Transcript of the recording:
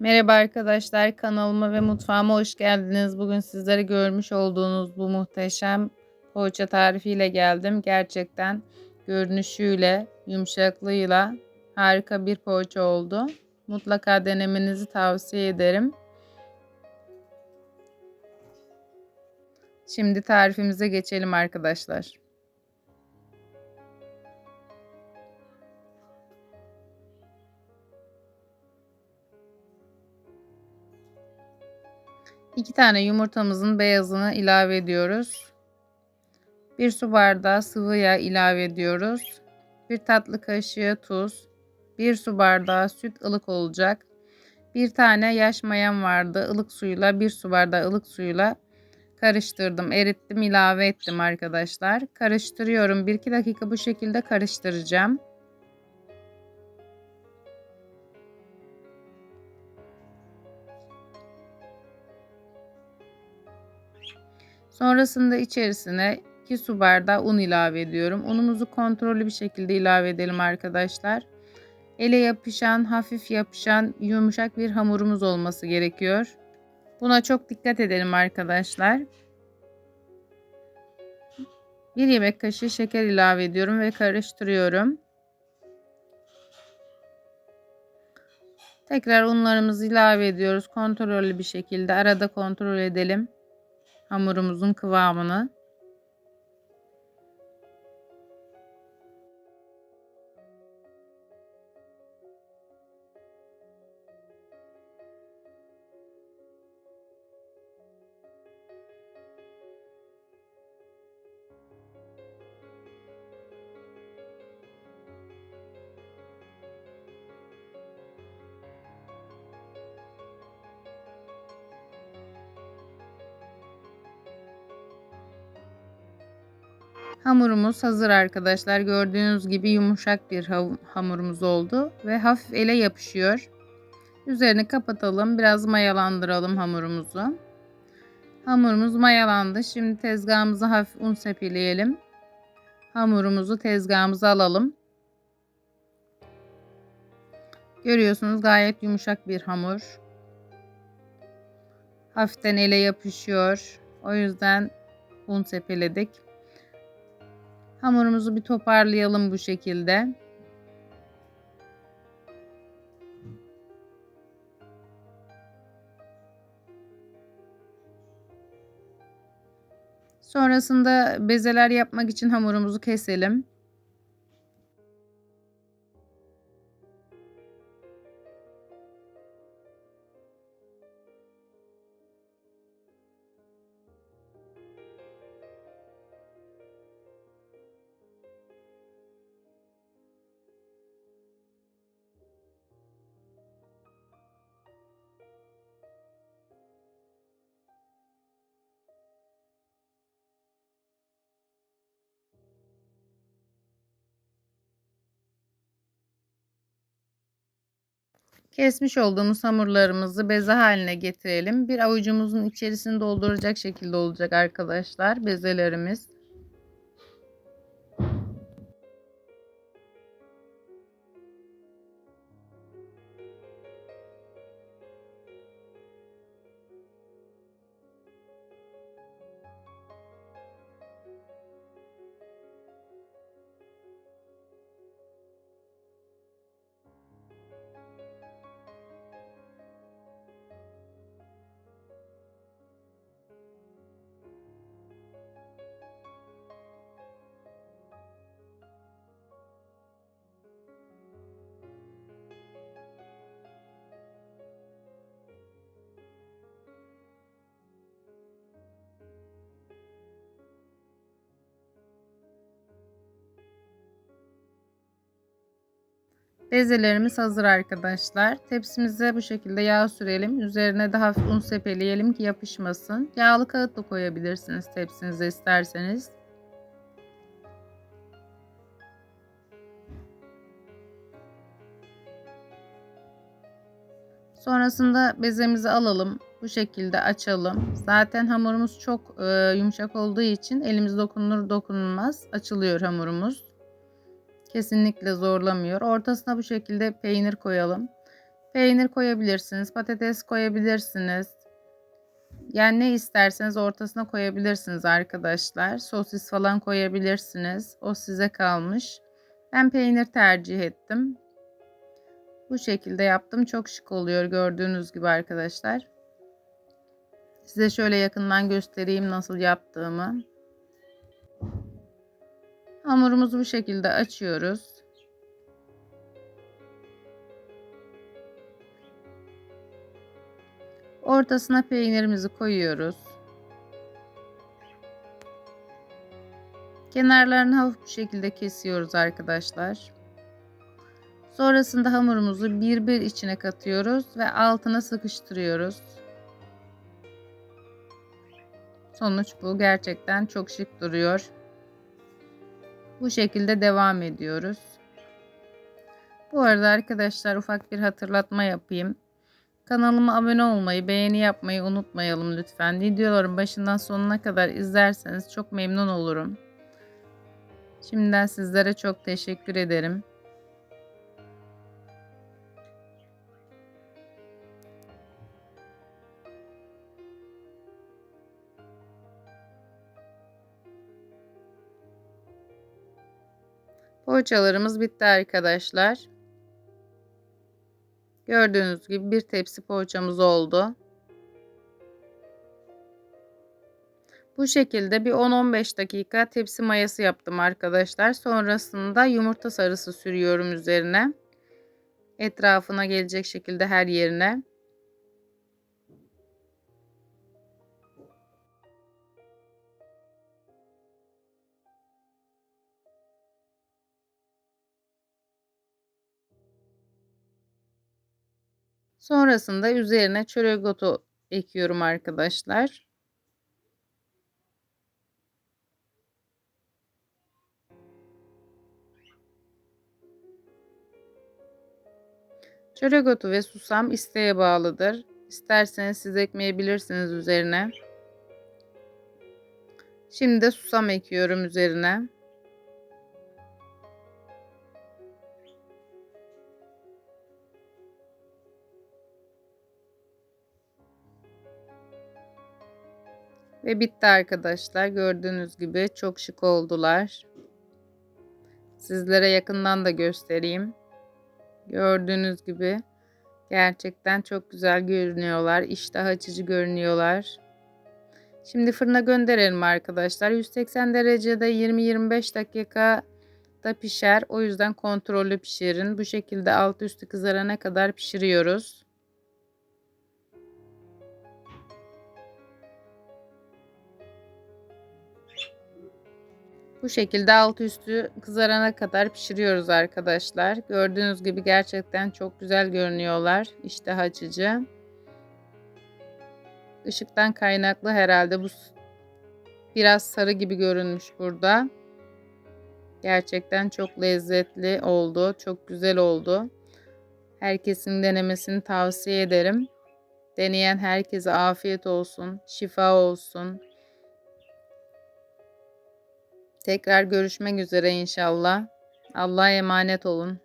Merhaba arkadaşlar kanalıma ve mutfağıma hoş geldiniz. Bugün sizlere görmüş olduğunuz bu muhteşem poğaça tarifiyle geldim. Gerçekten görünüşüyle, yumuşaklığıyla harika bir poğaça oldu. Mutlaka denemenizi tavsiye ederim. Şimdi tarifimize geçelim arkadaşlar. 2 tane yumurtamızın beyazını ilave ediyoruz. 1 su bardağı sıvı yağ ilave ediyoruz. 1 tatlı kaşığı tuz, 1 su bardağı süt ılık olacak. Bir tane yaş mayam vardı. ılık suyla 1 su bardağı ılık suyla karıştırdım, erittim, ilave ettim arkadaşlar. Karıştırıyorum. 1-2 dakika bu şekilde karıştıracağım. Sonrasında içerisine 2 su bardağı un ilave ediyorum. Unumuzu kontrollü bir şekilde ilave edelim arkadaşlar. Ele yapışan, hafif yapışan, yumuşak bir hamurumuz olması gerekiyor. Buna çok dikkat edelim arkadaşlar. Bir yemek kaşığı şeker ilave ediyorum ve karıştırıyorum. Tekrar unlarımızı ilave ediyoruz. Kontrollü bir şekilde arada kontrol edelim hamurumuzun kıvamını. Hamurumuz hazır arkadaşlar. Gördüğünüz gibi yumuşak bir hamurumuz oldu ve hafif ele yapışıyor. Üzerini kapatalım. Biraz mayalandıralım hamurumuzu. Hamurumuz mayalandı. Şimdi tezgahımıza hafif un sepeleyelim. Hamurumuzu tezgahımıza alalım. Görüyorsunuz gayet yumuşak bir hamur. Hafiften ele yapışıyor. O yüzden un sepeledik. Hamurumuzu bir toparlayalım bu şekilde. Sonrasında bezeler yapmak için hamurumuzu keselim. Kesmiş olduğumuz hamurlarımızı beze haline getirelim. Bir avucumuzun içerisini dolduracak şekilde olacak arkadaşlar bezelerimiz. Bezelerimiz hazır arkadaşlar. Tepsimize bu şekilde yağ sürelim. Üzerine de hafif un sepeleyelim ki yapışmasın. Yağlı kağıt da koyabilirsiniz tepsinize isterseniz. Sonrasında bezemizi alalım. Bu şekilde açalım. Zaten hamurumuz çok e, yumuşak olduğu için elimiz dokunur dokunulmaz açılıyor hamurumuz. Kesinlikle zorlamıyor. Ortasına bu şekilde peynir koyalım. Peynir koyabilirsiniz, patates koyabilirsiniz. Yani ne isterseniz ortasına koyabilirsiniz arkadaşlar. Sosis falan koyabilirsiniz. O size kalmış. Ben peynir tercih ettim. Bu şekilde yaptım. Çok şık oluyor gördüğünüz gibi arkadaşlar. Size şöyle yakından göstereyim nasıl yaptığımı. Hamurumuzu bu şekilde açıyoruz. Ortasına peynirimizi koyuyoruz. Kenarlarını hafif bir şekilde kesiyoruz arkadaşlar. Sonrasında hamurumuzu bir bir içine katıyoruz ve altına sıkıştırıyoruz. Sonuç bu. Gerçekten çok şık duruyor. Bu şekilde devam ediyoruz. Bu arada arkadaşlar ufak bir hatırlatma yapayım. Kanalıma abone olmayı, beğeni yapmayı unutmayalım lütfen. Videoların başından sonuna kadar izlerseniz çok memnun olurum. Şimdiden sizlere çok teşekkür ederim. Poğaçalarımız bitti arkadaşlar. Gördüğünüz gibi bir tepsi poğaçamız oldu. Bu şekilde bir 10-15 dakika tepsi mayası yaptım arkadaşlar. Sonrasında yumurta sarısı sürüyorum üzerine. Etrafına gelecek şekilde her yerine. Sonrasında üzerine çörek otu ekiyorum arkadaşlar. Çörek otu ve susam isteğe bağlıdır. İsterseniz siz ekmeyebilirsiniz üzerine. Şimdi de susam ekiyorum üzerine. Ve bitti arkadaşlar. Gördüğünüz gibi çok şık oldular. Sizlere yakından da göstereyim. Gördüğünüz gibi gerçekten çok güzel görünüyorlar. İştah açıcı görünüyorlar. Şimdi fırına gönderelim arkadaşlar. 180 derecede 20-25 dakika da pişer. O yüzden kontrollü pişirin. Bu şekilde alt üstü kızarana kadar pişiriyoruz. Bu şekilde alt üstü kızarana kadar pişiriyoruz arkadaşlar. Gördüğünüz gibi gerçekten çok güzel görünüyorlar. İştah açıcı. Işıktan kaynaklı herhalde bu biraz sarı gibi görünmüş burada. Gerçekten çok lezzetli oldu. Çok güzel oldu. Herkesin denemesini tavsiye ederim. Deneyen herkese afiyet olsun, şifa olsun. Tekrar görüşmek üzere inşallah. Allah'a emanet olun.